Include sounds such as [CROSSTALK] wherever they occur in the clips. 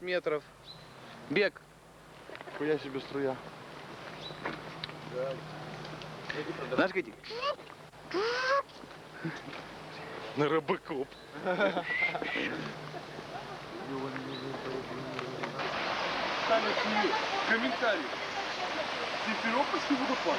метров. Бег. Хуя себе струя. Знаешь, какие? На рыбакоп. Комментарий. Симферопольский водопад.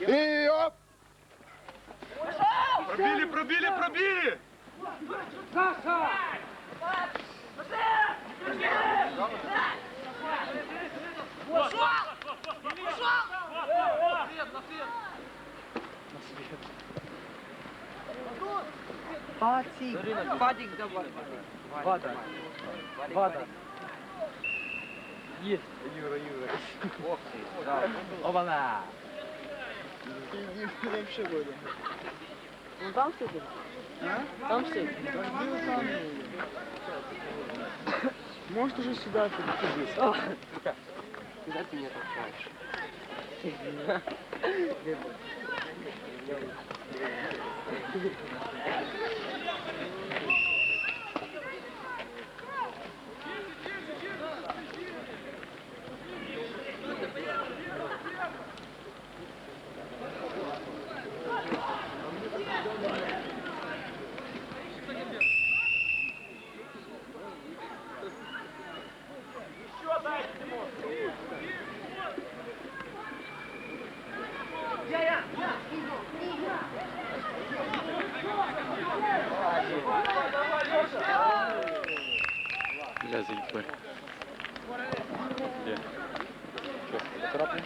И оп! Пробили, пробили, пробили. Вадик давай. Вада. Вада. Есть. Юра, Юра. Ох ты, Оба-на. Ну там сидит? Там сидит. Может уже сюда приходить. Куда ты меня толкаешь [LAUGHS] заебали. Где? Че, царапнул?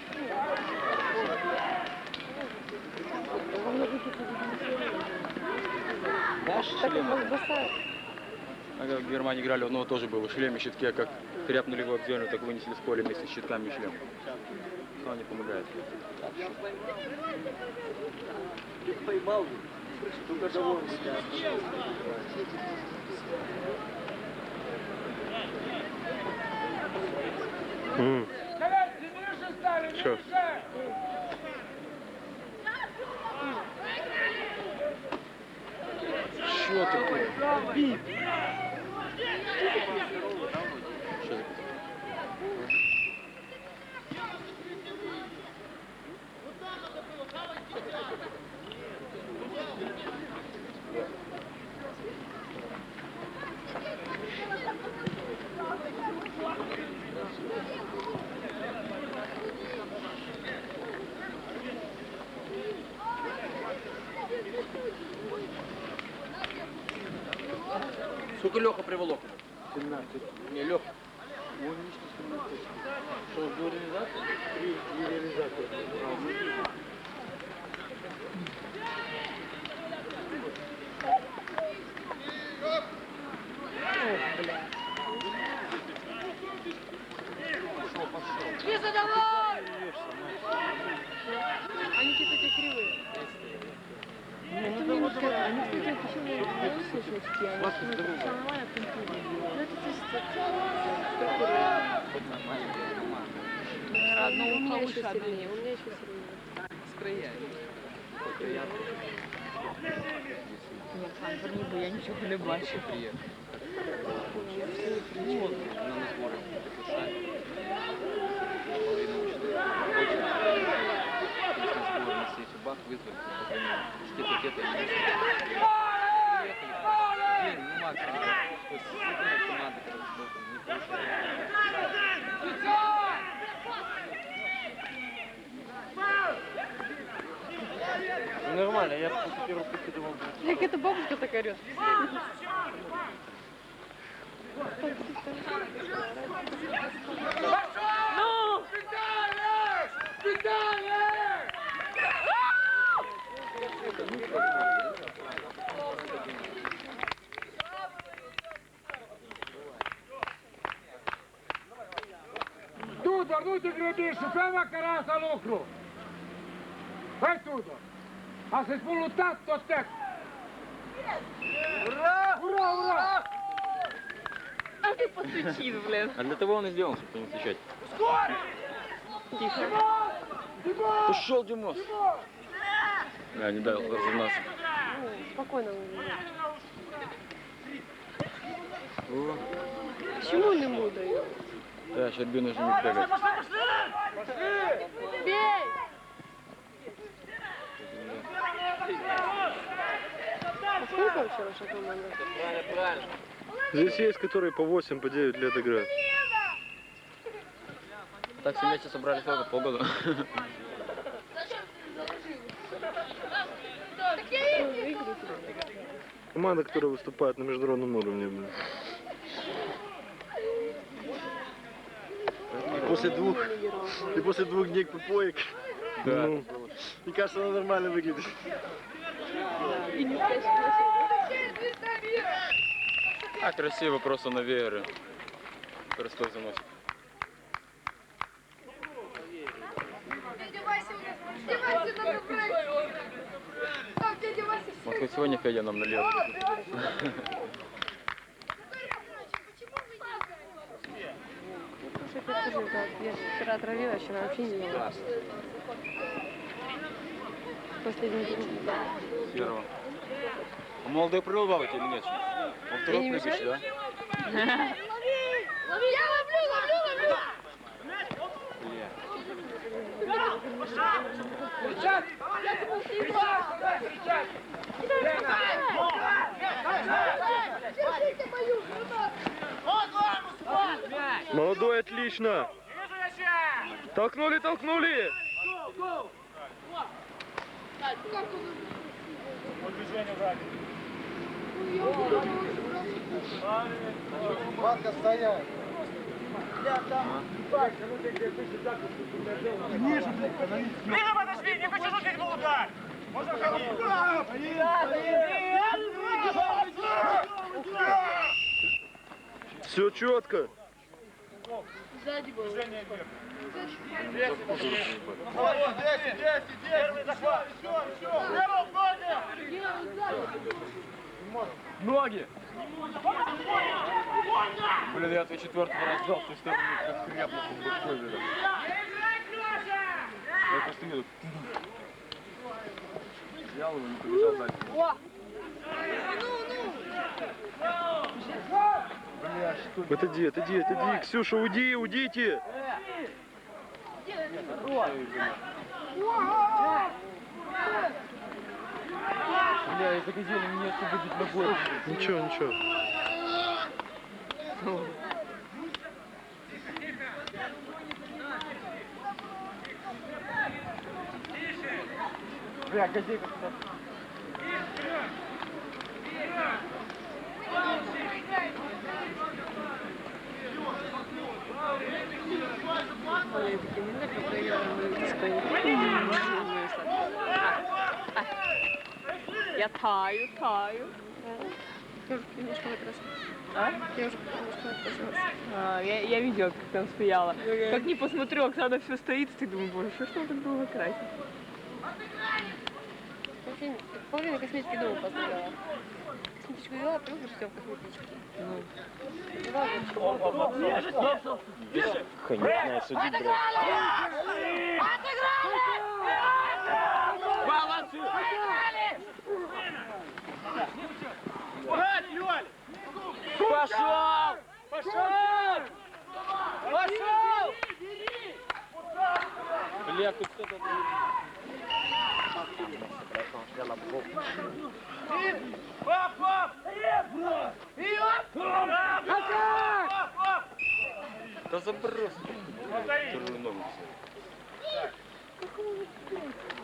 Знаешь, шлем? В Германии играли, у него тоже было шлем и щитки, а как тряпнули его об землю, так вынесли с поля вместе с щитками и шлем. Но не помогает. Поймал. Только? Что такое? Что за Сколько Леха приволок? 17. Не, Леха. Что, до реализации? Три, три реализации. Лиза, давай! Они какие-то кривые. Это немножко, они, кстати, еще не они ну, это чисто Одно у меня еще сильнее, у меня еще сильнее. Нет, Хан, ніби я нічого не бачу. Бах Как это бабушка так орет. Ну! Виталий! Виталий! Тут а вернуть и гребешь, прямо караса лукру. A lutat tot tec. Ура! Ура, ура! А ти постучив, блин. А для того он и сделан, чтобы не стучать. Тихо. Пошел, Димос! Да, не дал за нас. Ну, спокойно. О, Чому не мудаю? Да, сейчас Бину же не бегать. Бей! Сколько вообще ваша команда? Здесь есть, которые по 8, по 9 лет играют. Так все вместе собрали сколько? Полгода. Команда, которая выступает на международном уровне. блин. И после двух, и после двух дней попоек, Да. Ну, мне кажется, она нормально выглядит. А, красиво просто на вееры. Простой Вася, Вот хоть сегодня Федя нам налил. [LAUGHS] Я вчера отравила, вчера вообще не ела. Последний день. Первого. Молодой прыгал плавать или нет? Он Я второй не прыгаешь, да? Я ловлю, ловлю, ловлю. Мою. молодой, отлично. Толкнули, толкнули. Все четко. Ноги! Блин, я твой четвертый раз дал, ты что как хряпнул под. Я просто видел. Взял его, не побежал дальше. Бля, что Отойди, отойди, отойди. Ксюша, уйди, уйдите. Бля, из-за газели мне освободить ногой. Ничего, ничего. Бля, газелька Ой, такие не так, как я Я таю, таю. Я уже немножко выкрасилась. А? Я уже немножко выкрасилась. А, я, я видела, как там стояла. Как не посмотрю, Оксана все стоит, ты думаю, боже, что ж там так долго красить? Вообще, половину косметики дома поставила. Косметичку взяла, плюс все в косметичке. Ну. Конечная судьба, блядь. Пошел! Пошел! Пошел! Бля, тут кто-то... Оп, оп! И оп!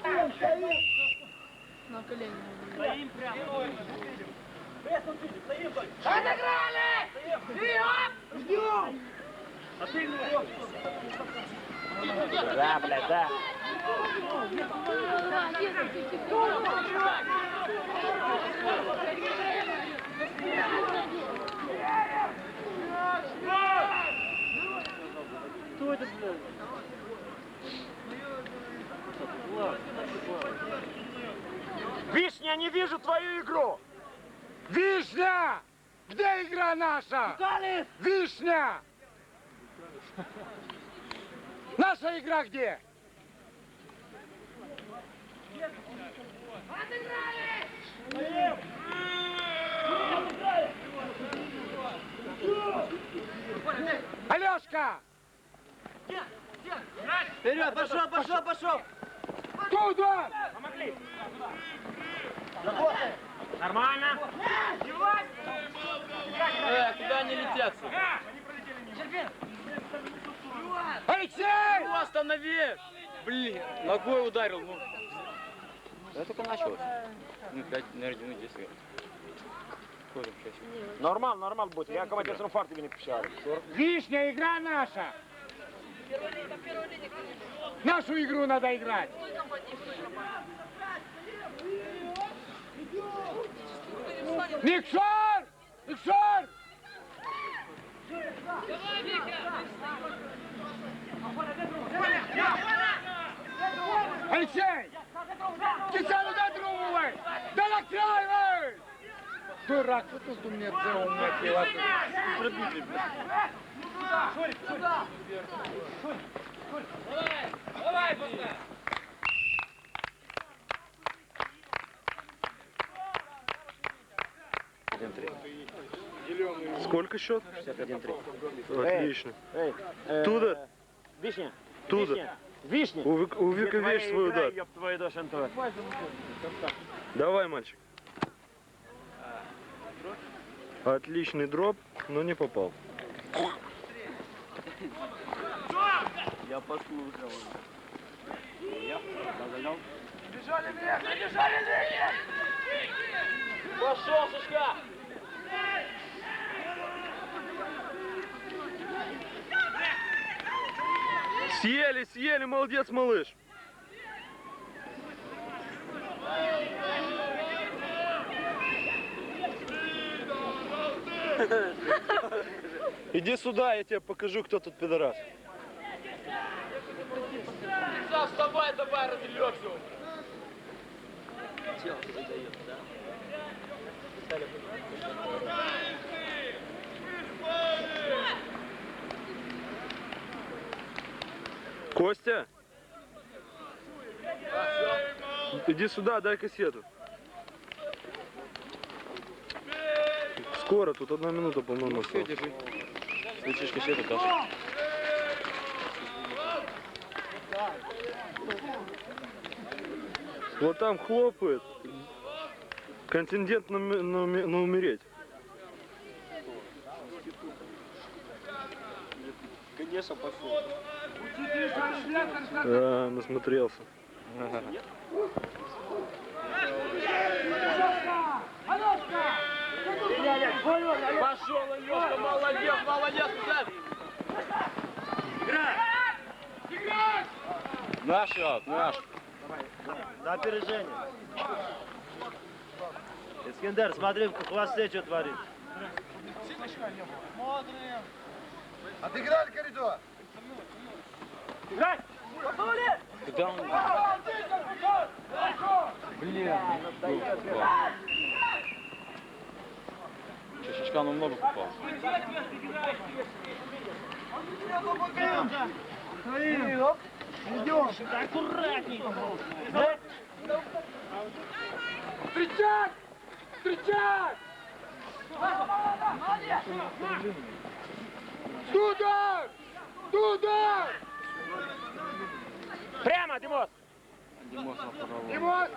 Да заброс. Вторую ногу. Отыграли! И оп! Ждем! Да, блядь, да. Кто это, блядь? Вишня, не вижу твою игру! Вишня! Где игра наша? Вишня! Наша игра где? Алешка! Вперед, пошел, пошел, пошел! Туда! Нормально! Э, куда они летят? Алексей! Ну, останови! Блин, ногой ударил, ну. Я только начал. Ну, 5, наверное, минут 10. Ходим сейчас. Нормально, нормально будет. Я командир фарт тебе не пищали. Вишня, игра наша. Нашу игру надо играть. Никшор! Никшор! Алексей! Кисану додумывай! Да накрывай! Дурак, что тут у меня целый умный Сколько счет? 61-3. Отлично. Эй, э, Туда. Вишня. Туда. Вишня. Вишня. Увек- Увековечь свой удар. Давай, мальчик. Отличный дроп, но не попал. Я послушал. Пошел, Сашка! Съели, съели, молодец, малыш. [LAUGHS] Иди сюда, я тебе покажу, кто тут пидорас. Вставай, давай, разделешься. Костя? Иди сюда, дай кассету. Скоро, тут одна минута, по-моему, осталась. Слышишь, кассету даже. Вот там хлопает. Контингент на, на на умереть. Конечно, пошел. Да, насмотрелся. Пошел, Алешка, молодец, молодец, Саш. Наш аут, наш. На опережение. Искендер, смотри, в хвосте что творит. Отыграли коридор! Куда он? Блин, ну, попал. Че, Шишкану много попал. Встречать! Встречать! Туда! Туда! Прямо, Димос! Димос на второго. Димос!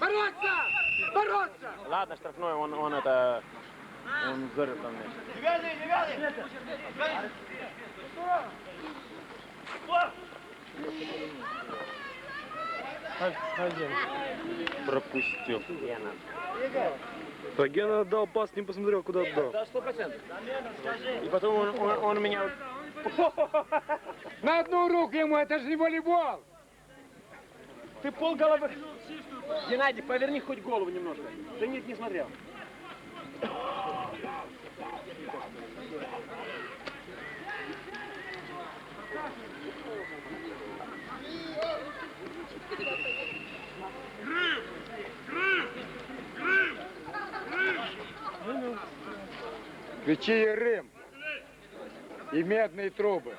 Бороться! Бороться! Ладно, штрафной, он, он это... Он взорвет там мяч. Пропустил. А Гена отдал пас, не посмотрел, куда отдал. Да, сто процентов. И потом он, он, он меня... [LAUGHS] На одну руку ему, это же не волейбол! Ты пол головы... Геннадий, поверни хоть голову немножко. Ты нет, не смотрел. Печи и Рим. И медные трубы.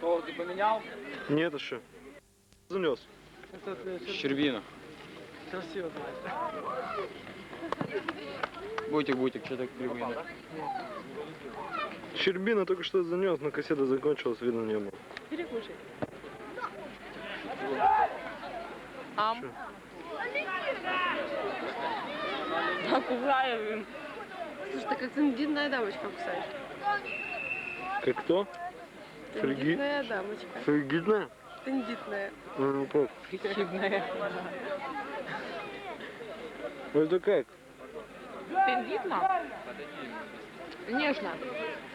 Кого ты поменял? Нет еще. Занес. Щербина. Красиво. Бутик, бутик, что так кривые. Щербина только что занес, но кассета закончилась, видно не было. Перекушай. Ам. А кусаю, блин. Слушай, ты как тендитная дамочка кусаешь. Как кто? Тендитная дамочка. Фригидная? Тендитная. Ну как? Хидная. Это как? Тендитно? Конечно.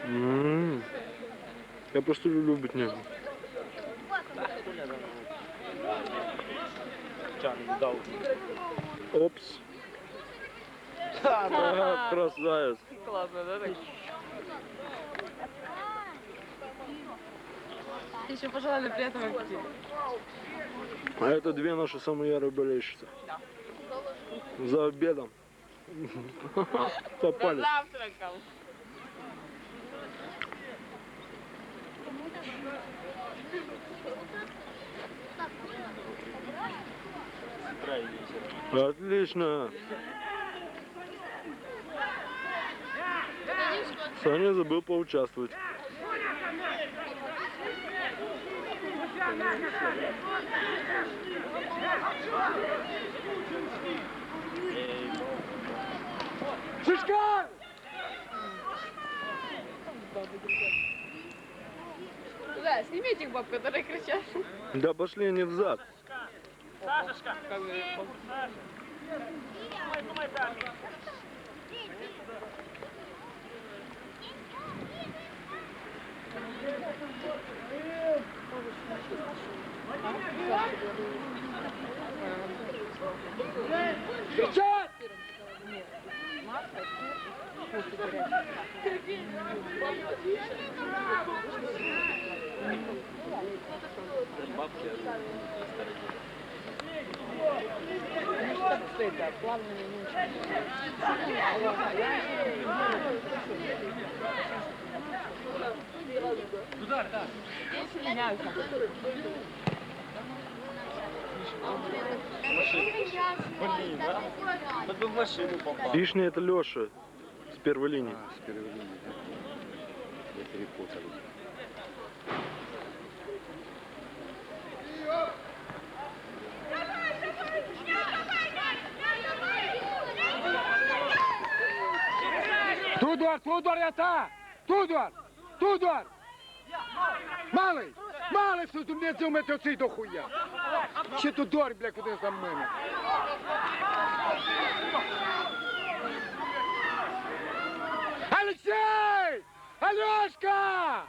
М. Я просто люблю быть нежным. Опс. [LAUGHS] Ага, Красавец. Классно, да? Так? Еще пожелали приятного аппетита. А это две наши самые ярые болельщицы. За обедом. [LAUGHS] Попали. вечером. Отлично. Саня забыл поучаствовать. Шишкан! Да, сними этих баб, которые кричат. Да пошли они взад. Кричат! Блин? Хоть бы в машину попал. Вишня это Леша с первой линии. А, с первой линии, да. Я перепутал. Tudor, Tudor, я та! Tudor! Tudor! Малий, що тут не зумити оцей до хуя! Ще Tudor, бля, куди за мене? Алексей! Алешка!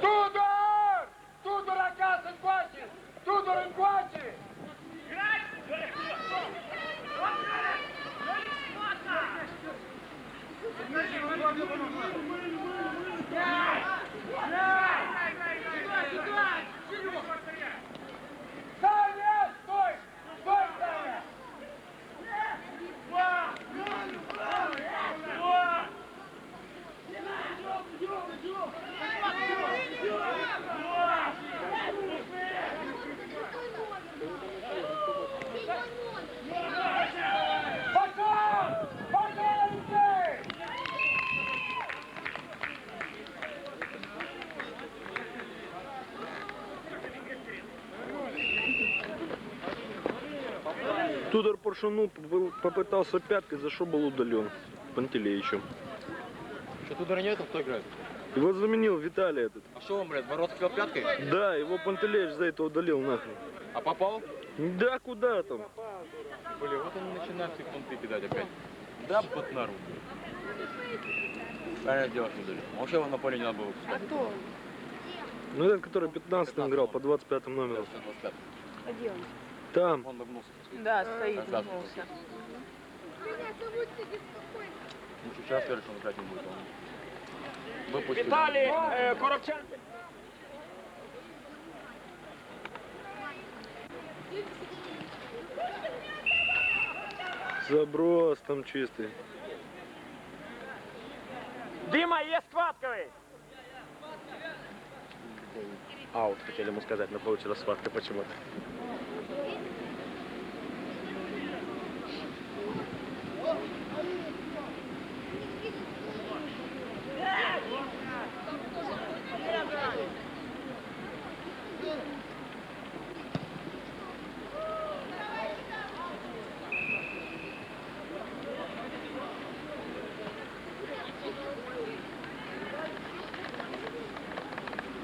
Tudor! Tudor acasă încoace! Tudor încoace! Саня, стой! Стой, Саня! Пошел! Пошел, Алексей! Тудор попыл- попытался пяткой, за что был удален. Пантелеичем. Что тут нету, кто играет? Его заменил Виталий этот. А что он, блядь, ворот хотел пяткой? Да, его Пантелеич за это удалил нахрен. А попал? Да, куда там? Блин, вот он начинает все понты кидать опять. Да, под нару. Правильно делать не дали. Вообще его на поле не надо было выпускать. А кто? Ну этот, который 15 играл, по 25 номеру. А где он? Там. Он нагнулся. Да, стоит, Как раз. нагнулся. Меня зовут Сиди спокойно. Ну, сейчас сказали, что он играть не будет. Он выпустил. Віталій е, Коробчан. Заброс там чистый. Дима, є схватковий. Аут, хотели ему сказать, но получилась схватка почему-то.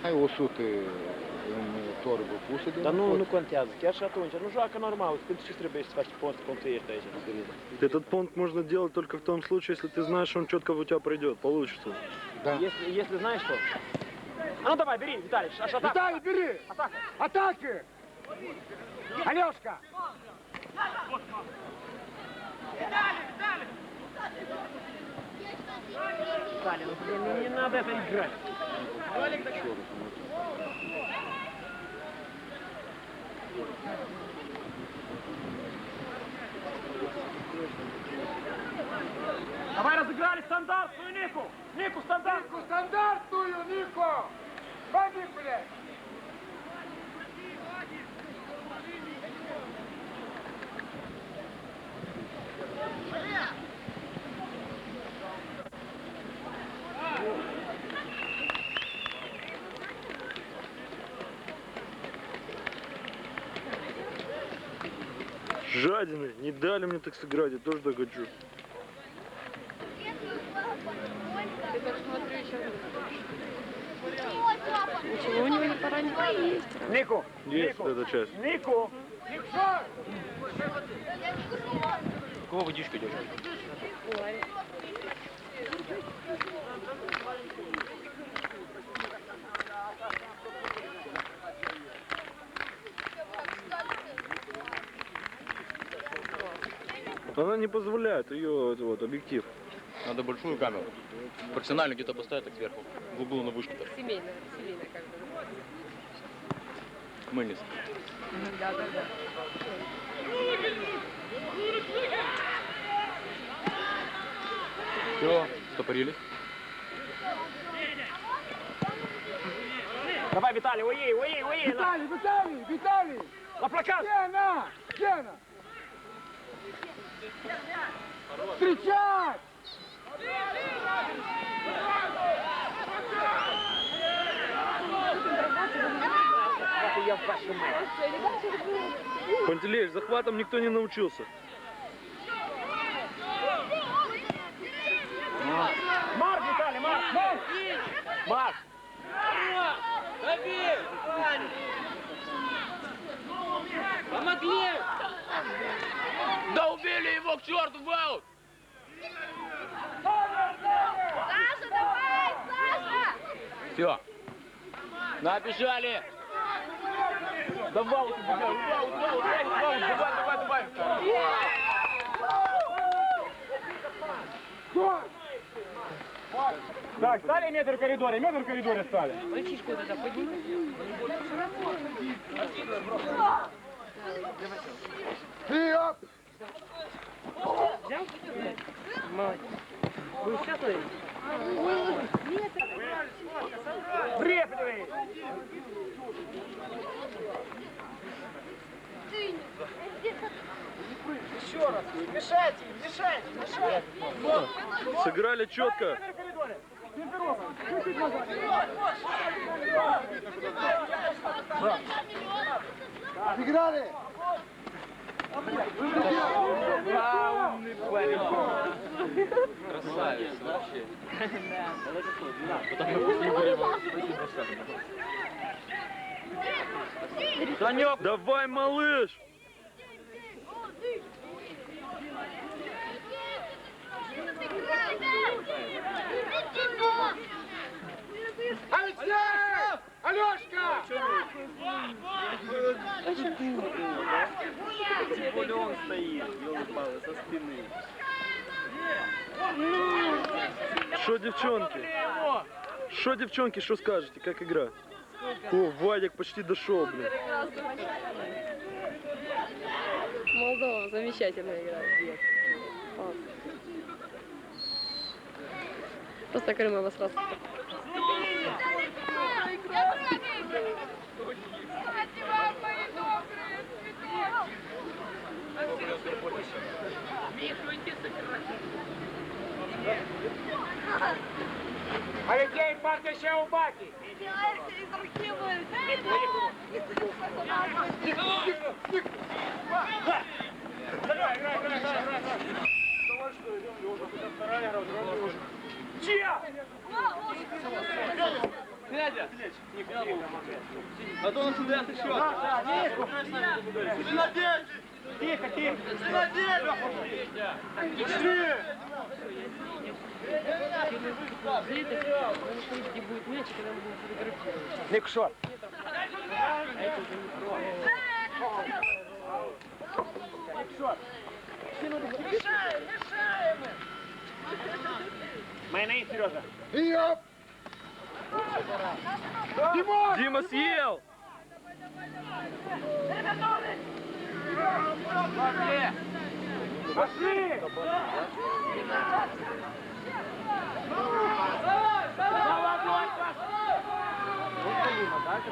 Hai 100 Dar nu, nu contează, chiar și atunci. Nu joacă normal, când ce trebuie să faci pont când ești aici? Этот понт можно делать только в том случае, если ты знаешь, он четко у тебя придет, получится. Да. Если, если знаешь, что? А ну давай, бери, Виталий, аж атака. Виталий, бери! Атака! Атаки! Алешка! Виталий, Виталий! Виталий, ну, блин, ну не надо это играть. Виталик, так... Давай разыграли стандартную Нику! Нику, стандарт! Ніку, стандартную, Ніко! Ходи, блядь! Жадины, не дали мне так сыграть, я тоже так хочу. Так еще... Ничего у него не поранило. Нику! Есть Нику! эта часть. Нику! Кого водичка идет? Она не позволяет, ее вот, объектив. Надо большую камеру. Профессионально где-то поставить так сверху. В углу на вышке так. Семейная, семейная как бы. Мыльница. Да, да, да. Все, стопорились. Давай, Виталий, уей, уей, уей! На, Віталій, Віталій, Віталій! на плакат! Гена! Гена! Встречать! Я В вашу мать. Пантелеич, захватом никто не научился. Марк, Виталий, Марк! Марк! Марк! Да убили его к черту в аут! Саша, давай, Саша! Все. Набежали! Да в аут, в аут, в аут, в аут, в аут, давай, давай, давай! Так, стали метр в коридоре, метр в коридоре стали. Мальчишку это подними. И оп! Молодец. Вы участвовали? Препливай! Еще раз, мешайте, мешайте, мешайте. Сыграли четко. Метр назад. Сыграли! Красавец, вообще. Санек, Давай, малыш! Алексей! Алешка! Наполеон стоит, елы-палы, со спины. Что, девчонки? Что, девчонки, что скажете, как игра? О, Вадик почти дошел, блин. Молдова замечательно играет. Просто Крым его. Кстати, вам мои добрые цветы. Алексей, парка ще у баки. А то он сюда ты счет. Тихо, тихо. Где будет мяч, когда мы будем фотографировать. Никшот. Майонез, Сережа. Йоп! Димон! Дима съел! Пошли! Я? Бак,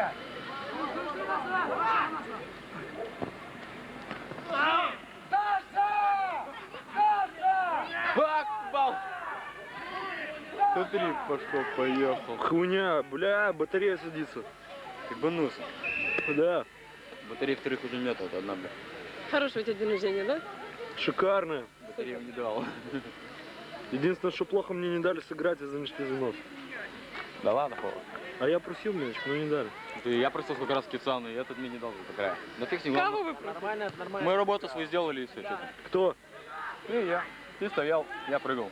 бал! Смотри, пошел, поехал. Хуйня, бля, батарея садится. Ебанулся. Да, Батареи вторых уже нет, вот одна, бля. Хорошее у тебя день рождения, да? шикарная. Батарею не давал. Единственное, что плохо мне не дали сыграть из-за ничтозинов. Да ладно, Хова. А я просил мячик, но не дали. Ты, я просто сколько раз кицал, и этот мне не дал за края. Да фиг с ним, Кого вы просто? Нормально, нормально. Мы работу свою сделали и все. что Кто? И я. Ты стоял, я прыгал.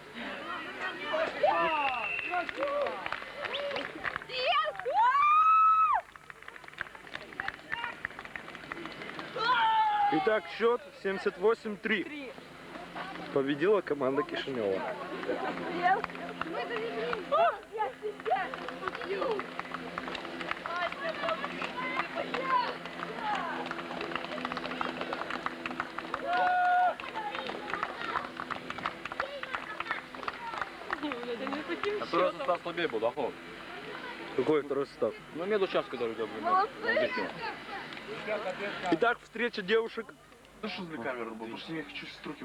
Итак, счет 78-3. Победила команда Кишинева. А второй состав слабее был, Хова? Какой второй состав? Ну, меду час, который был. Итак, встреча девушек Ну что за камера был? Потому что я хочу струки